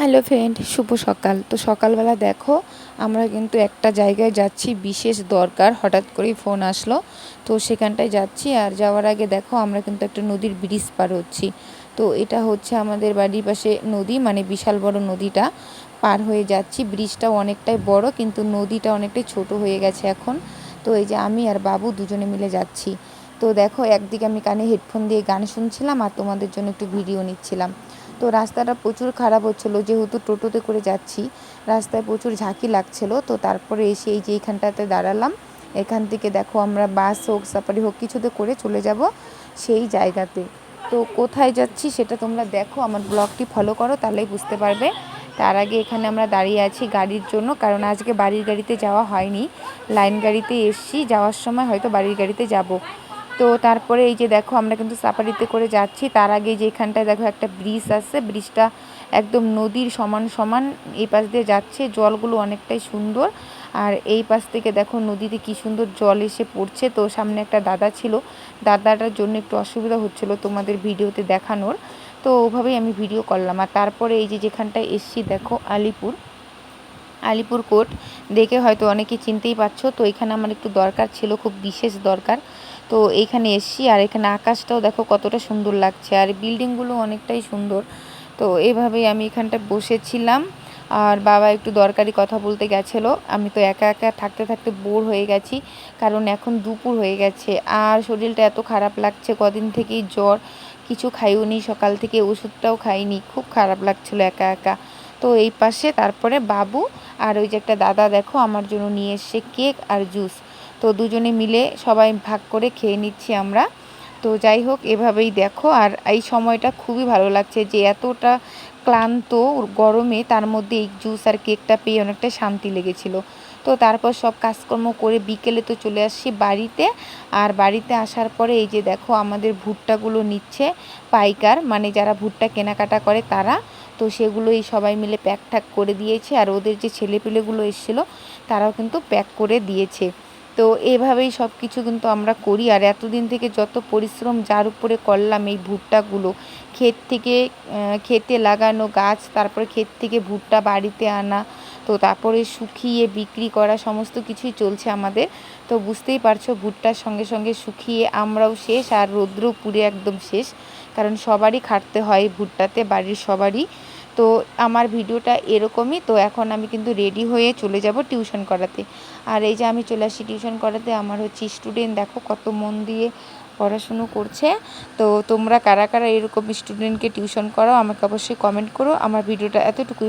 Hello friend, শুভ সকাল। তো সকালবেলা দেখো, আমরা কিন্তু একটা জায়গায় যাচ্ছি, বিশেষ দরকার। হঠাৎ করেই ফোন আসলো। তো সেখানটায় যাচ্ছি আর যাওয়ার আগে দেখো, আমরা কিন্তু একটা নদীর ব্রিজ পার হচ্ছি। তো এটা হচ্ছে আমাদের বাড়ির পাশে নদী মানে বিশাল বড় নদীটা পার হয়ে যাচ্ছি। ব্রিজটাও অনেকটাই বড়, কিন্তু নদীটা অনেকটাই ছোট হয়ে গেছে এখন। তো এই যে আমি আর বাবু দুজনে মিলে যাচ্ছি। তো দেখো, একদিকে আমি কানে হেডফোন দিয়ে গান শুনছিলাম আর তোমাদের জন্য একটু ভিডিও নিচ্ছিলাম। তো রাস্তাটা প্রচুর খারাপ হচ্ছিল। যেহেতু টোটোতে করে যাচ্ছি, রাস্তায় প্রচুর ঝাঁকি লাগছিল। তো তারপরে এসে এই যে এইখানটাতে দাঁড়ালাম। এখান থেকে দেখো আমরা বাস হোক, সাফারি হোক, কিছুতে করে চলে যাব সেই জায়গাতে। তো কোথায় যাচ্ছি সেটা তোমরা দেখো, আমার ব্লগটি ফলো করো, তাহলেই বুঝতে পারবে। তার আগে এখানে আমরা দাঁড়িয়ে আছি গাড়ির জন্য, কারণ আজকে বাড়ির গাড়িতে যাওয়া হয়নি। লাইন গাড়িতে এসছি, যাওয়ার সময় হয়তো বাড়ির গাড়িতে যাব। তো তারপরে এই যে দেখো আমরা কিন্তু সাফারিতে করে যাচ্ছি। তার আগে যে এখানটায় দেখো একটা ব্রিজ আছে। ব্রিজটা একদম নদীর সমান সমান এই পাশ দিয়ে যাচ্ছে। জলগুলো অনেকটাই সুন্দর। আর এই পাশ থেকে দেখো নদীতে কি সুন্দর জল এসে পড়ছে। তো সামনে একটা দাদা ছিল। দাদাটার জন্য একটু অসুবিধা হচ্ছিল তোমাদের ভিডিওতে দেখানোর। তো ওভাবেই আমি ভিডিও করলাম। আর তারপরে এই যে যেখানটায় এসছি দেখো আলিপুর। আলিপুর কোর্ট। দেখে হয়তো অনেকে চিনতেই পারছ। তো এখানে আমার একটু দরকার ছিল, খুব বিশেষ দরকার। তো এইখানে এসছি আর এখানে আকাশটাও দেখো কতটা সুন্দর লাগছে। আর বিল্ডিংগুলো অনেকটাই সুন্দর। তো এইভাবেই আমি এখানটা বসেছিলাম। আর বাবা একটু দরকারি কথা বলতে গেছিল। আমি তো একা একা থাকতে থাকতে বোর হয়ে গেছি, কারণ এখন দুপুর হয়ে গেছে। আর শরীরটা এত খারাপ লাগছে, কদিন থেকেই জ্বর। কিছু খাইওনি, সকাল থেকে ওষুধটাও খাইনি। খুব খারাপ লাগছিল একা একা। তো এই পাশে তারপরে বাবু আর ওই যে একটা দাদা দেখো, আমার জন্য নিয়ে এসছে কেক আর জুস। তো দুজনে মিলে সবাই ভাগ করে খেয়ে নিচ্ছি আমরা। তো যাই হোক, এভাবেই দেখো। আর এই সময়টা খুবই ভালো লাগছে যে এতটা ক্লান্ত গরমে, তার মধ্যে এই জুস আর কেকটা পেয়ে অনেকটা শান্তি লেগেছিল। তো তারপর সব কাজকর্ম করে বিকেলে তো চলে আসছি বাড়িতে। আর বাড়িতে আসার পরে এই যে দেখো, আমাদের ভুট্টাগুলো নিচ্ছে পাইকার। মানে যারা ভুট্টা কেনাকাটা করে তারা। তো সেগুলোই সবাই মিলে প্যাক ঠ্যাক করে দিয়েছে। আর ওদের যে ছেলেপিলেগুলো এসেছিল, তারাও কিন্তু প্যাক করে দিয়েছে। তো এভাবেই সব কিছু কিন্তু আমরা করি। আর এতদিন থেকে যত পরিশ্রম যার উপরে করলাম এই ভুট্টাগুলো, ক্ষেত থেকে খেতে লাগানো গাছ, তারপরে ক্ষেত থেকে ভুট্টা বাড়িতে আনা, তো তারপরে শুকিয়ে বিক্রি করা, সমস্ত কিছুই চলছে আমাদের। তো বুঝতেই পারছ, ভুট্টার সঙ্গে সঙ্গে শুকিয়ে আমরাও শেষ আর রৌদ্র পুড়ে একদম শেষ। কারণ সবারই খাটতে হয় ভুট্টাতে, বাড়ির সবারই। তো আমার ভিডিওটা এরকমই, তো এখন আমি কিন্তু রেডি হয়ে চলে যাব টিউশন করাতে। আর এই যে আমি চলে আসি টিউশন করাতে, আমার হচ্ছে স্টুডেন্ট দেখো কত মন দিয়ে পড়াশুনো করছে। তো তোমরা কারা কারা এরকম স্টুডেন্টকে টিউশন করো আমাকে অবশ্যই কমেন্ট করো। আমার ভিডিওটা এতটুকুই।